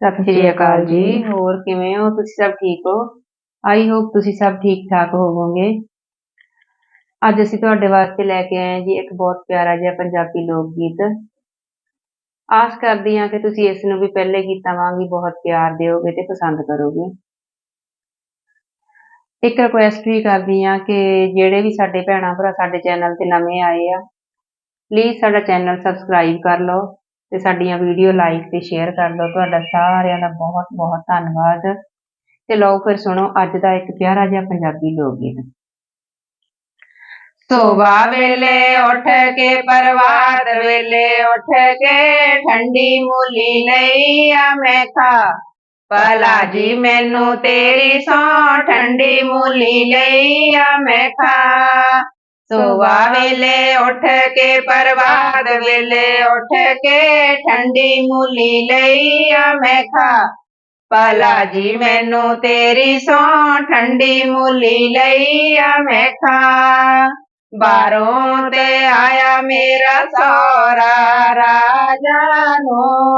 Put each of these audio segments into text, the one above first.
ਸਤਿ ਸ਼੍ਰੀ ਅਕਾਲ ਜੀ ਹੋਰ ਕਿਵੇਂ ਹੋ? ਤੁਸੀਂ ਸਭ ਠੀਕ ਹੋ? ਆਈ ਹੋਪ ਤੁਸੀਂ ਸਭ ਠੀਕ ਠਾਕ ਹੋਵੋਗੇ। ਅੱਜ ਅਸੀਂ ਤੁਹਾਡੇ ਵਾਸਤੇ ਲੈ ਕੇ ਆਏ ਹਾਂ ਜੀ ਇੱਕ ਬਹੁਤ ਪਿਆਰਾ ਜਿਹਾ ਪੰਜਾਬੀ ਲੋਕ ਗੀਤ ਆਸ ਕਰਦੀ ਹਾਂ ਕਿ ਤੁਸੀਂ ਇਸ ਨੂੰ ਵੀ ਪਹਿਲੇ ਗੀਤਾਂ ਵਾਂਗ ਹੀ ਬਹੁਤ ਪਿਆਰ ਦਿਓਗੇ ਤੇ ਪਸੰਦ ਕਰੋਗੇ। ਇੱਕ ਰਿਕੁਐਸਟ ਵੀ ਕਰਦੀ ਹਾਂ ਕਿ ਜਿਹੜੇ ਵੀ ਸਾਡੇ ਭੈਣਾਂ ਭਰਾ ਸਾਡੇ ਚੈਨਲ ਤੇ ਨਵੇਂ ਆਏ ਆ ਪਲੀਜ਼ ਸਾਡਾ ਚੈਨਲ ਸਬਸਕ੍ਰਾਈਬ ਕਰ ਲਓ। ਤੇ ਸਾਡੀਆਂ ਵੀਡੀਓ ਲਾਈਕ ਤੇ ਸ਼ੇਅਰ ਕਰ ਦਿਓ। ਤੁਹਾਡਾ ਸਾਰਿਆਂ ਦਾ ਬਹੁਤ ਬਹੁਤ ਧੰਨਵਾਦ। ਤੇ ਲਓ ਫਿਰ ਸੁਣੋ, ਅੱਜ ਦਾ ਇੱਕ ਪਿਆਰਾ ਜਿਹਾ ਪੰਜਾਬੀ ਲੋਕ ਗੀਤ। ਸੋਵਾ ਵੇਲੇ ਉੱਠ ਕੇ ਪ੍ਰਵਾਦ ਵੇਲੇ ਉੱਠ ਕੇ ਠੰਡੀ ਮੂਲੀ ਲਈ ਆ ਮੈਂ ਖਾ ਭਲਾ ਜੀ, ਮੈਨੂੰ ਤੇਰੀ ਸੌ ਠੰਡੀ ਮੂਲੀ ਲਈ ਆ ਮੈਂ ਖਾ ਸੋਵਾ ਵੇਲੇ ਉੱਠ ਕੇ ਪ੍ਰਵਾਦ ਵੇਲੇ ਉੱਠ ਕੇ ਠੰਡੀ ਮੂਲੀ ਲਈ ਆ ਮੈਂ ਖਾ ਭਲਾ ਜੀ ਮੈਨੂੰ ਤੇਰੀ ਸੌ ਠੰਡੀ ਮੂਲੀ ਲਈ ਆ ਮੈਂ ਖਾ ਬਾਹਰੋਂ ਤੇ ਆਇਆ ਮੇਰਾ ਸੋਰਾ ਰਾਜਾ ਨੂੰ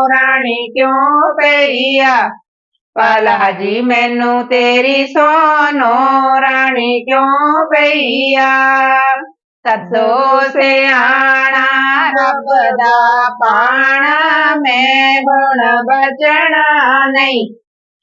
ਪਾਲਾ ਜੀ ਮੈਨੂੰ ਤੇਰੀ ਸੋਨੋ ਰਾਣੀ ਕਿਉਂ ਪਈਆ? ਸੱਦੋ ਸਿਆਣਾ, ਰੱਬ ਦਾ ਪਾਣਾ ਮੈਂ ਹੁਣ ਬਚਣਾ ਨਹੀਂ।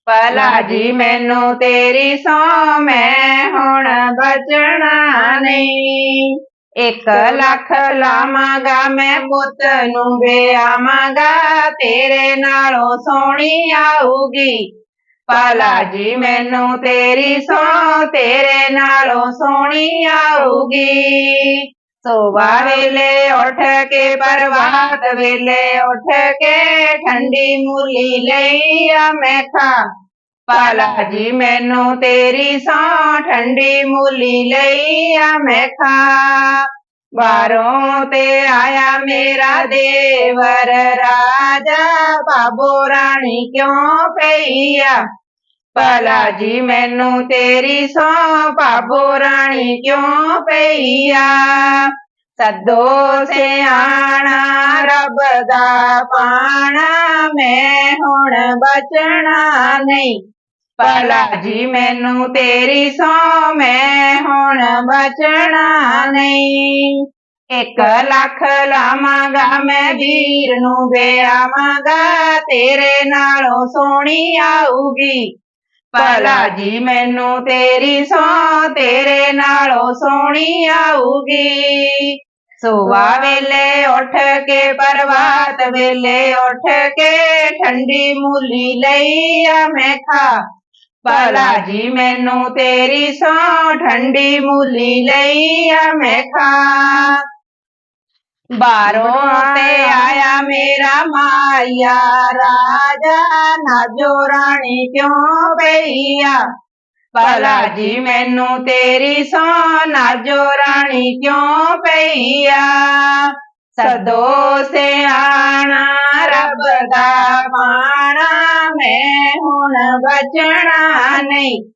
ਭਲਾ ਜੀ ਮੈਨੂੰ ਤੇਰੀ ਸੋ ਮੈਂ ਹੁਣ ਬਚਣਾ ਨਹੀਂ। ਇੱਕ ਲੱਖ ਲਾਵਾਂਗਾ ਮੈਂ ਪੁੱਤ ਨੂੰ ਵਿਆਵਾਂਗਾ ਤੇਰੇ ਨਾਲੋਂ ਸੋਹਣੀ ਆਊਗੀ। ਪਾਲਾ ਜੀ ਮੈਨੂੰ ਤੇਰੀ ਸੌ ਤੇਰੇ ਨਾਲੋਂ ਸੋਹਣੀ ਆਊਗੀ। ਸੋਵਾ ਵੇਲੇ ਉੱਠ ਕੇ, ਬਰਬਾਦ ਵੇਲੇ ਉੱਠ ਕੇ, ਠੰਡੀ ਮੂਲੀ ਲਈ ਆ ਮੈਂ ਖਾ ਪਾਲਾ ਜੀ ਮੈਨੂੰ ਤੇਰੀ ਸੌ ਠੰਡੀ ਮੂਲੀ ਲਈ ਆ ਮੈਂ ਖਾ ਬਾਹਰੋਂ ਤੇ ਆਇਆ ਮੇਰਾ ਦੇਵਰ ਰਾਜਾ। ਬਾਬੋ ਰਾਣੀ ਕਿਉਂ ਪਈਆ ਭਲਾ ਜੀ, ਮੈਨੂੰ ਤੇਰੀ ਸੌ ਬਾਬੋ ਰਾਣੀ ਕਿਉਂ ਪਈਆ ਸਦੋ ਸਿਆਣਾ ਰੱਬ ਦਾ ਪਾਣਾ, ਮੈਂ ਹੁਣ ਬਚਣਾ ਨਹੀਂ। ਭਲਾ ਜੀ, ਮੈਨੂੰ ਤੇਰੀ ਸੌ ਮੈਂ ਹੁਣ ਬਚਣਾ ਨਹੀਂ। ਇੱਕ ਲੱਖ ਲਾਵਾਂਗਾ ਮੈਂ ਵੀਰ ਨੂੰ, ਵਿਆਵਾਂਗਾ ਤੇਰੇ ਨਾਲੋਂ ਸੋਹਣੀ ਆਊਗੀ। ਭਲਾ ਜੀ, ਮੈਨੂੰ ਤੇਰੀ ਸੌ ਤੇਰੇ ਨਾਲੋਂ ਸੋਹਣੀ ਆਊਗੀ। ਸੋਵਾ ਵੇਲੇ ਉੱਠ ਕੇ ਪ੍ਰਵਾਤ ਵੇਲੇ ਉੱਠ ਕੇ, ਠੰਡੀ ਮੂਲੀ ਲਈ ਆ ਮੈਂ ਖਾ ਭਲਾ ਜੀ, ਮੈਨੂੰ ਤੇਰੀ ਸੌ ਠੰਡੀ ਮੂਲੀ ਲਈ ਆ ਮੈਂ ਖਾ। ਬਾਹਰੋਂ ਤੇ ਆਇਆ ਮੇਰਾ ਮਾਇਆ ਰਾਜਾ ਨਾਜੋ ਰਾਣੀ ਕਿਉਂ ਪਈਆ? ਭਲਾ ਜੀ, ਮੈਨੂੰ ਤੇਰੀ ਸੌ ਨਾਜੋ ਰਾਣੀ ਕਿਉਂ ਪਈਆ? ਸਦੋ ਸਿਆਣਾ, ਰੱਬ ਦਾ ਪਾਣਾ ਮੈਂ ਹੁਣ ਬਚਣਾ ਨਹੀਂ।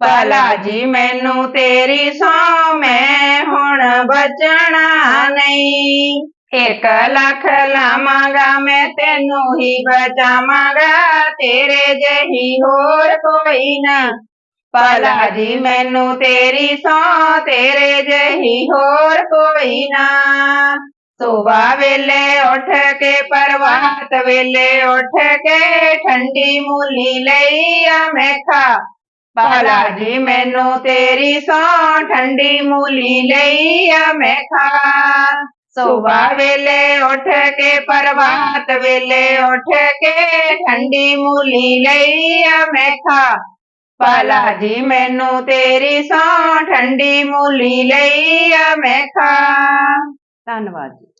ਭਲਾ ਜੀ, ਮੈਨੂੰ ਤੇਰੀ ਸੌ, ਮੈਂ ਹੁਣ ਬਚਣਾ ਨਹੀਂ। ਇੱਕ ਲੱਖ ਲਾਵਾਂਗਾ, ਮੈਂ ਤੈਨੂੰ ਹੀ ਬਚਾਵਾਂਗਾ, ਤੇਰੇ ਜਹੀ ਹੋਰ ਕੋਈ ਨਾ। ਭਲਾ ਜੀ, ਮੈਨੂੰ ਤੇਰੀ ਸੌ, ਤੇਰੇ ਜਹੀ ਹੋਰ ਕੋਈ ਨਾ। ਸੁਬਾ ਵੇਲੇ ਉੱਠ ਕੇ ਪਰਵਾਤ ਵੇਲੇ ਉੱਠ ਕੇ ਠੰਡੀ ਮੂਲੀ ਲਈ ਆ ਮੈਂ ਖਾ ਭਲਾ ਜੀ, ਮੈਨੂੰ ਤੇਰੀ ਸੌ ਠੰਡੀ ਮੂਲੀ ਲਈ ਆ ਮੈਂ ਖਾ ਸੁਬਾ ਵੇਲੇ ਉੱਠ ਕੇ ਪਰਵਾਤ ਵੇਲੇ ਉੱਠ ਕੇ ਠੰਡੀ ਮੂਲੀ ਲਈ ਆ ਮੈਂ ਖਾ ਭਲਾ ਜੀ, ਮੈਨੂੰ ਤੇਰੀ ਸੌ ਠੰਡੀ ਮੂਲੀ ਲਈ ਆ ਮੈਂ ਖਾ ਧੰਨਵਾਦ ਜੀ।